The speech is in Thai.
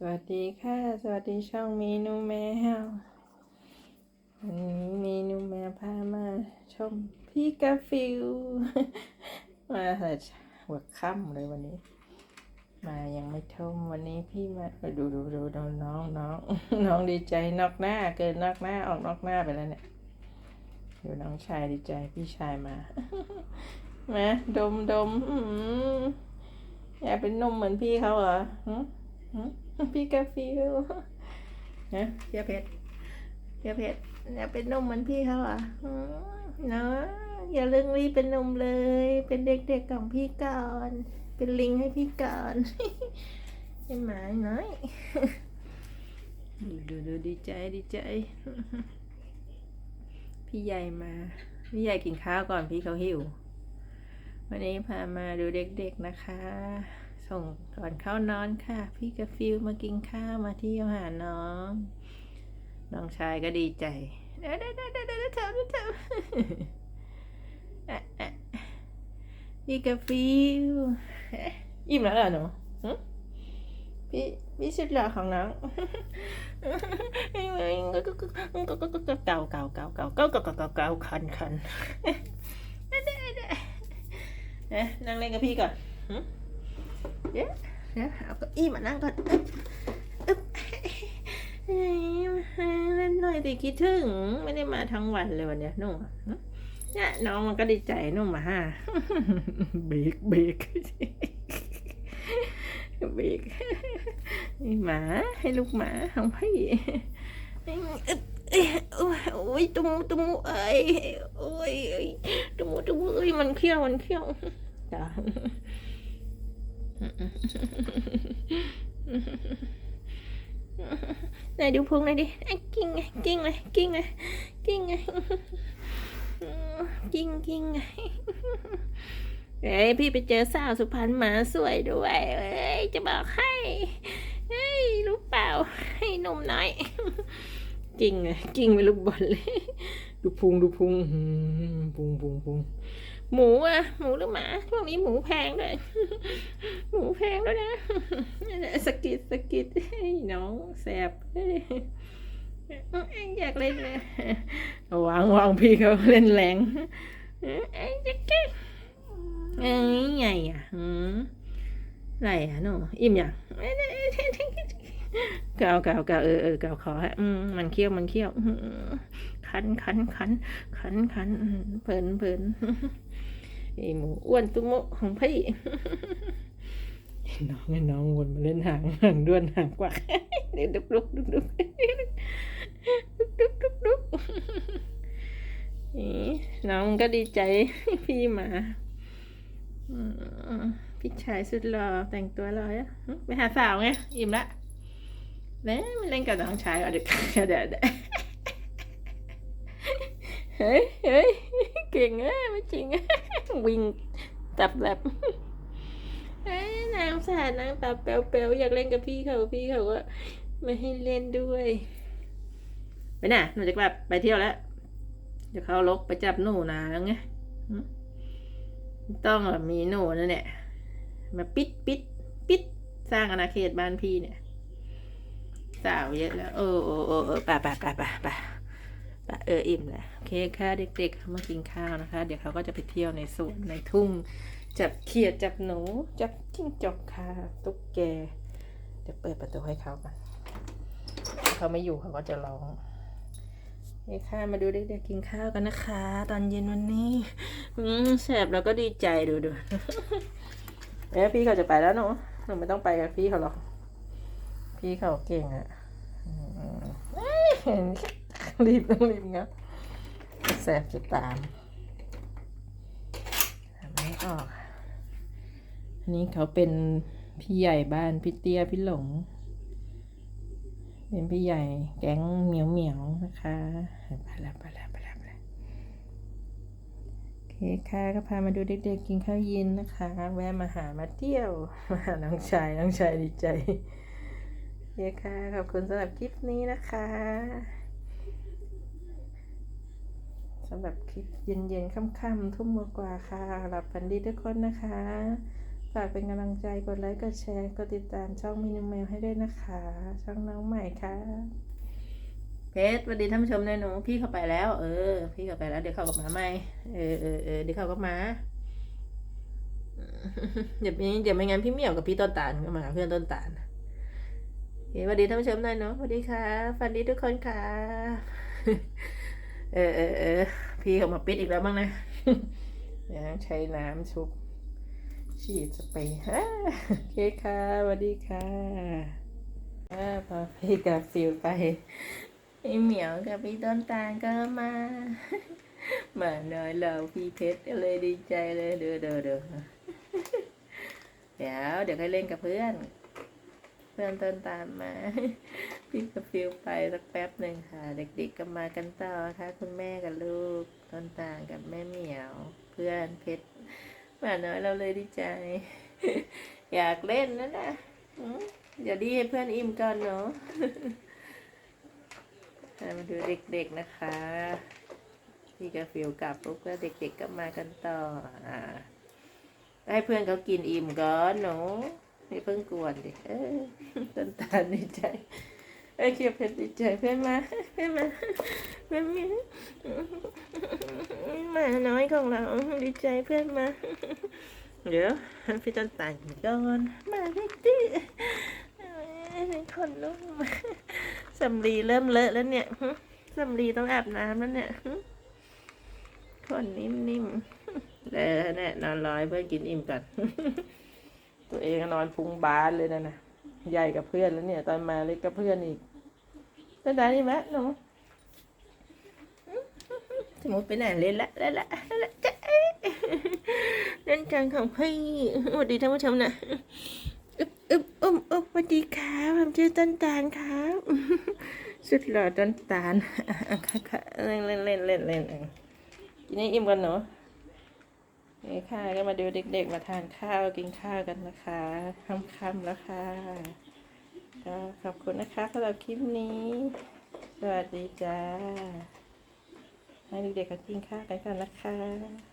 สวัสดีค่ะ สวัสดีช่องเมนูแมววันนี้เมนูแมวพามาชมพี่กาฟิลมาแต่หัวค่ำเลยวันนี้ มายังไม่ชมวันนี้พี่มาเออดูดูดูดูน้องน้องน้องดีใจนอกหน้า เกินนอกหน้าออกนอกหน้าไปแล้วเนี่ยดูน้องชายดีใจพี่ชายมามาดมดมอืมอยากเป็นนมเหมือนพี่เขาเหรอ พี่กาฟิลนะเพียเพชรเพียเพชรอยากเป็นนมเหมือนพี่เขาเหรออืมเนาะอย่าเรื่องรีบเป็นนมเลย เป็นเด็กๆของพี่ก่อน เป็นลิงให้พี่ก่อนให้หมาน้อยดูดูดูดีใจดีใจ พี่ใหญ่มา พี่ใหญ่กินข้าวก่อนพี่เขาหิว วันนี้พามาดูเด็กๆนะคะ ส่งก่อนเข้านอนค่ะ พี่กาฟิลมากินข้าวมาเที่ยวหาน้อง น้องชายก็ดีใจเดี๋ยวเดี๋ยวเดี๋ยวเดี๋ยวเดี๋ยวเดี๋ยวเดี๋ยวเดี๋ยวอะพี่กาฟิลเอ๊ะอิ่มแล้วเหรอหนูพี่พี่สุดหล่อของน้องเก่าเก่าเก่าเก่าเก่าเก่าเก่าเก่าเก่าคันคันเอ๊ะนั่งเล่นกับพี่ก่อนหึ เดี๋ยวเดี๋ยวเอาเก้าอี้มานั่งก่อนอึ๊บอึ๊บเฮ้ยเล่นหน่อยสิคิดถึง ไม่ได้มาทั้งวันเลยวันเนี้ยนุ่มอะหึเนี่ยน้องมันก็ดีใจนุ่มมาฮ่าเบรกเบรกเบรกนี่หมาให้ลูกหมาของพี่อึ๊บเอ้ยโอ้ยโอ้ยตุ้มตุ้มเอ้ยโอ้ยเอ้ยตุ้มตุ้มเอ้ยมันเขี้ยวมันเขี้ยวจ้ะ ไหนดูพุงหน่อยดิกิ้งไงกิ้งเลยกิ้งเลยกิ้งไงกิ้งกิ้งไงเอ้ยพี่ไปเจอสาวสุพรรณมาสวยด้วยเอ้ยจะบอกให้เฮ้ยรู้เปล่า ให้นมน้อยกิ้งไงกิ้งไปลูกบอลเลย ดูพุงดูพุงพุงพุงพุง หมูอะหมูหรือหมาช่วงนี้หมูแพงด้วยหมูแพงด้วยนะสกิดสกิดน้องแสบเฮ้ยอยากเล่นเลยวางวางพี่เขาเล่นแรงเอ้ยจะก็บเอ้ไงอะหืมไรอะหนูอิ่มยังเกาเกาเกาเออเออเกาขอฮะมันเคี้ยวมันเคี้ยวคันคันคันคันคันอื้อเพลินเพลิน ไอหมูอ้วนตุ้โมของพี่น้องไอ้น้องวนมาเล่นหางหางด้วนหางกวักเดี๋ยวดุ๊กดุ๊กดุ๊กดุกดุกดุกดุกน้องก็ดีใจพี่มาพี่ชายสุดหล่อแต่งตัวหล่ออะไปหาสาวไง อิ่มละเนี่ยมาเล่นกับน้องชายอาเดี๋ยวเดี๋ยวเดี๋ยว เฮ้ยเฮ้ยเก่งเอ้ไม่จริงวิ่งตับแบบเอ้ยนางสารนางตับแป๊วๆอยากเล่นกับพี่เขาพี่เขาก็ไม่ให้เล่นด้วยไปไหนหนูจะแบบไปเที่ยวแล้วเดี๋ยวเขาลกไปจับหนูนาแล้วไงต้องมีหนูนั่นแหละมาปิดปิดปิดสร้างอาณาเขตบ้านพี่เนี่ย สาวเยอะแล้ว เออเออเออเออไปไปไปไปไปไป เอออิ่มแหล้วโอเคค่ะเด็กๆเขามากินข้าวนะคะ เดี๋ยวเขาก็จะไปเที่ยวในสวนในทุ่ง จับเขียดจับหนู จับจิ้งจกค่ะตุ๊กแกเดี๋ยวเปิดประตูให้เขาก่อนเขาไม่อยู่เขาก็จะร้องนี่ค่ะมาดูเด็กๆกินข้าวกันนะคะ ตอนเย็นวันนี้อืแสบแล้วก็ดีใจดูดูเอ๊ะพี่เขาจะไปแล้วหนูหนูไม่ต้องไปกับพี่เขาหรอกพี่เขาเก่งอะอืมเอ้ย รีบต้องรีบงับแสบจะตามไม่ออกอันนี้เขาเป็นพี่ใหญ่บ้านพี่เตี้ยพี่หลง เป็นพี่ใหญ่แก๊งเหมียวเหมียวนะคะไปแล้วไปแล้วไปแล้วไปแล้วโอเคค่ะก็พามาดูเด็กๆกินข้าวเย็นนะคะ แวะมาหามาเที่ยวมาหาน้องชายน้องชายดีใจโอเคค่ะขอบคุณสำหรับคลิปนี้นะคะ สำหรับคลิปเย็นๆ ค่ำๆ ทุ่มกว่าค่ะหลับฝันดีทุกคนนะคะ ฝากเป็นกำลังใจ กดไลค์ กดแชร์ กดติดตามช่องมินิแมวให้ด้วยนะคะ ช่องน้องใหม่ค่ะ เพชรสวัสดีท่านผู้ชมเลยหนูพี่เข้าไปแล้ว เออ พี่เข้าไปแล้ว เดี๋ยวเข้าก็มาใหม่เออเออเออเดี๋ยวเข้าก็มาเดี๋ยวนี้เดี๋ยวไม่งั้นพี่เหมียวกับพี่ต้นตาลก็มาเพื่อนต้นตาลสวัสดีท่านผู้ชมหน่อยเนาะสวัสดีค่ะฝันดีทุกคนค่ะ เออเออเออพี่เขามาปิดอีกแล้วบ้างนะเดี๋ยวใช้น้ำชุบฉีดสเปรย์อ่าโอเคค่ะสวัสดีค่ะพอพี่กับฟิวไปไอเหมียวกับพี่ต้นตาลก็มามาน้อยเราพี่เพชรก็เลยดีใจเลยเด้อเด้อเด้อเดี๋ยวเดี๋ยวค่อยเล่นกับเพื่อน พื่อนต้นตามมา พี่กับฟิวไปสักแป๊บหนึ่งค่ะ เด็กๆก็มากันต่อค่ะ คุณแม่กับลูกต้นตาลกับแม่เหมียว เพื่อนเพชรหมาน้อยเราเลยดีใจ อยากเล่นนะนะอืมเดี๋ยวดีให้เพื่อนอิ่มก่อนเนาะมาดูเด็กๆนะคะ พี่กาฟิวกลับปุ๊บก็เด็กๆก็มากันต่ออ่าให้เพื่อนเขากินอิ่มก่อนหนู นี่เพิ่งกวนดิเออต้นตาลดีใจไอ้ยเคียวเพชรดีใจเพื่อนมาเพื่อนมาเพื่อนมาหมาน้อยของเราดีใจเพื่อนมาเดี๋ยวพี่ต้นตาลกินก่อนมาเด็กดิเป็นคนลุกมสำลีเริ่มเลอะแล้วเนี่ยสำลีต้องอาบน้ำแล้วเนี่ยคนนิ่มๆแล้วเนี่ยนอนรอยเพื่อกินอิ่มก่อน ตัวเองนอนพุงบานเลยนะนะใหญ่กับเพื่อนแล้วเนี่ย ตอนมาเล็กกับเพื่อนอีกต้นตานี่แมหนูสมมติไปไหนเล่นละเล่นละเล่นละจ๊ะเล่นจังของพี่สวัสดีท่านผู้ชมนะอึบอึบอึบอึบสวัสดีครับผมชื่อต้นตาลครับสุดหล่อต้นตาลเล่นเล่นเล่นเล่นเล่นอะกินให้อิ่มกันเนาะ นี่ค่ะก็มาดูเด็กๆมาทานข้าวกินข้าวกันนะคะค่ำๆแล้วค่ะก็ขอบคุณนะคะสำหรับคลิปนี้ สวัสดีจ้าให้เด็กๆก็กินข้าวกันก่อนนะคะ